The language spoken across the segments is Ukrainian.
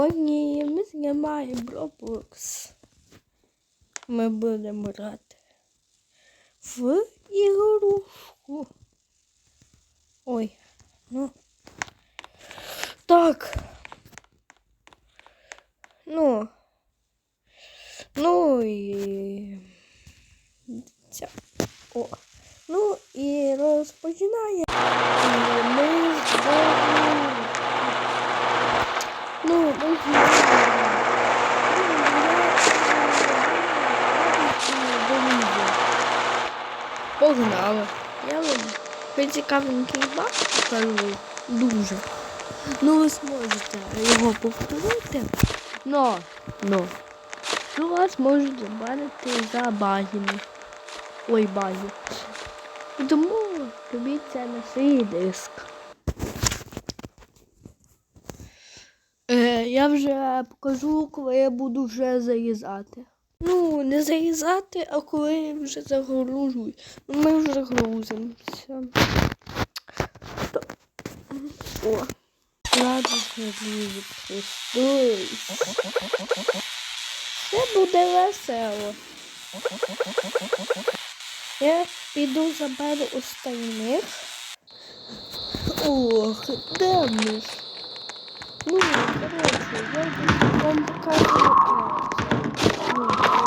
Сьогодні ми знімаємо Roblox. Ми будемо грати в ігрушку. Ой, ну. Так. Ну. Ну і. Ця. О. Ну і розпочинаємо. І Ми знову. Ну, Погнали. Я вам цікавенький баг покажу. Дуже. Ну ви зможете його повторити. Но, но. Ну вас можуть забанити за багами. Ой, баги. Тому робіть це на свій диск. Е, я вже покажу, коли я буду вже зарізати. Ну, не зарізати, а коли я вже загружу. Ну, ми вже грузимося. О. Ладно, друзі, пристуйся. Це буде весело. Я піду заберу остальних. Ох, де ми ж? Ну, коротше, я буду вам покажу. е,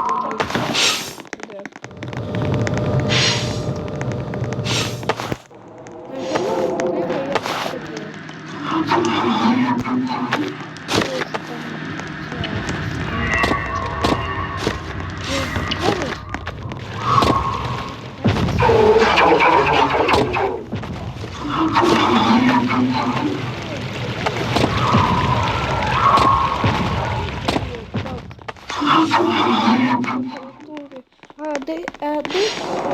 де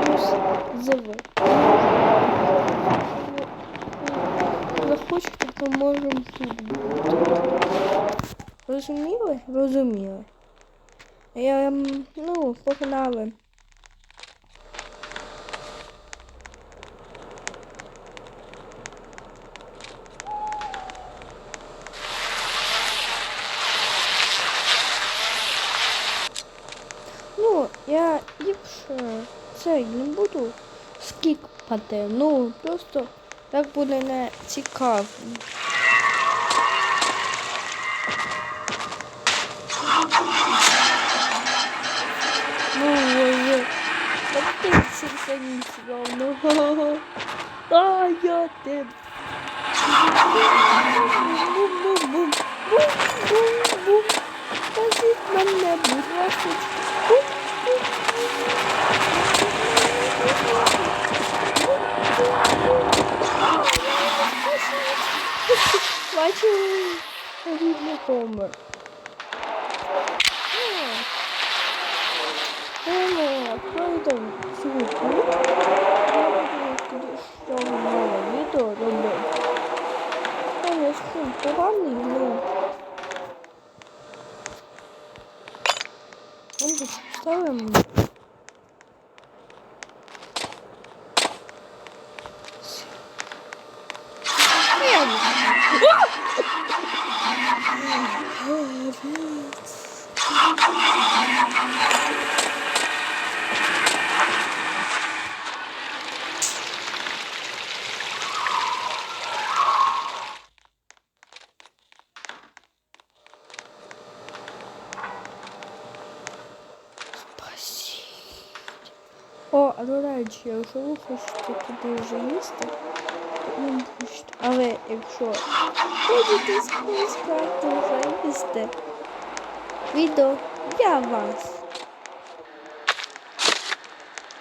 плюс ЗВ. Захочете, то можемо тут бути. Розуміли? Розуміли. Я, ем, ну, погнали. Ну, я ліпше це не буду скіпати. Ну, просто так буде не цікаво. Ну, ой. Ну, а я тебе. Бум-бум-бум. Бум-бум-бум. Скажіть рідний помер. О, хто там звуку? Я буду що мало відео робити. Конечно, поганий, ну. Он десь ставимо. Спасибо. О, а до речі, якщо ви хочете туди вже їсти. Але якщо хочете спускати вже їсти, відео для вас.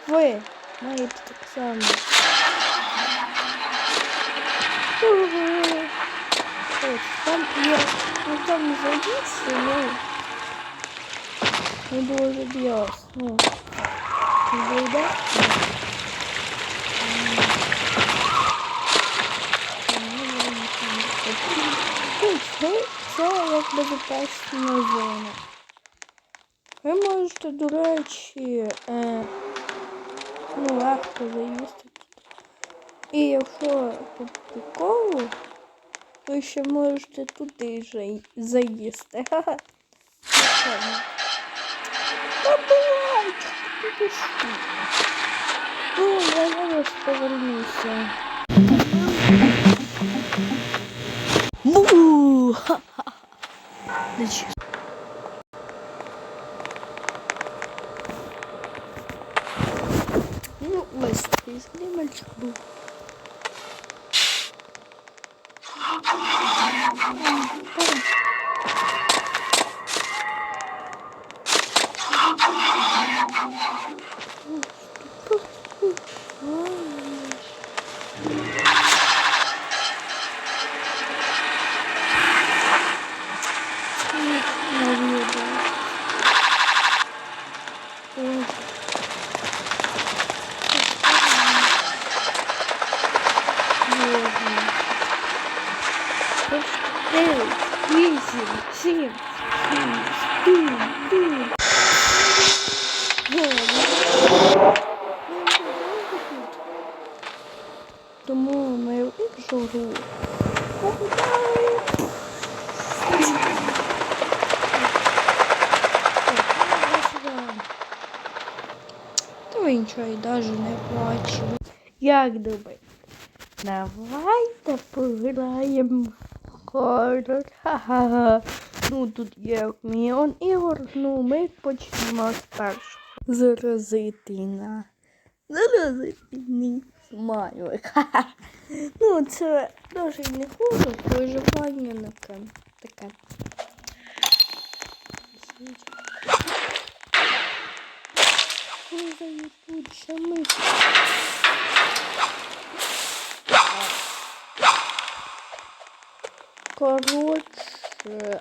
Ви маєте так само. Ось, там є, ну там заїсти, ну, не дуже ясно. Вийде? Це, це як безпечна зона. Ви можете, до речі, е, ну, легко заїсти. І якщо по приколу, ви ще можете туди же заїсти. Ха-ха. Ну, я зараз повернуся. Бу! Чесно. Ну, ось мальчик був. Гру. Погнали! То нічого і навіть не плачу. Як думаєте? Давайте пограємо в хорор. Ха-ха-ха. Ну тут є мільйон ігор. Ну ми почнемо з першого. Заразительна. Заразительний смайлик. Ха-ха. Ну це дуже не хорор, виживання на. Таке. Ой, тут ще ми. Короче,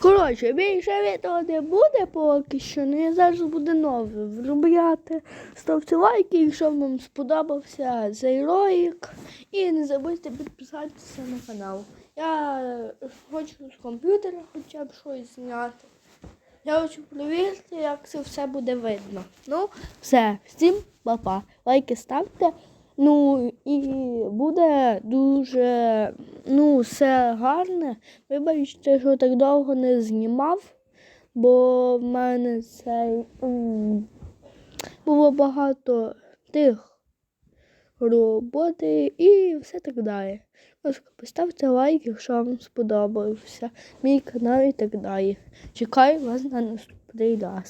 Коротше, більше відео не буде поки що, ну я зараз буде нове вробляти. Ставте лайки, якщо вам сподобався цей ролик. І не забудьте підписатися на канал. Я хочу з комп'ютера хоча б щось зняти. Я хочу перевірити, як це все буде видно. Ну, все, всім па-па. Лайки ставте. Ну і буде дуже ну, все гарне. Вибачте, що так довго не знімав, бо в мене цей було багато тих роботи і все так далі. Поставте лайк, якщо вам сподобався мій канал і так далі. Чекаю вас на наступний раз.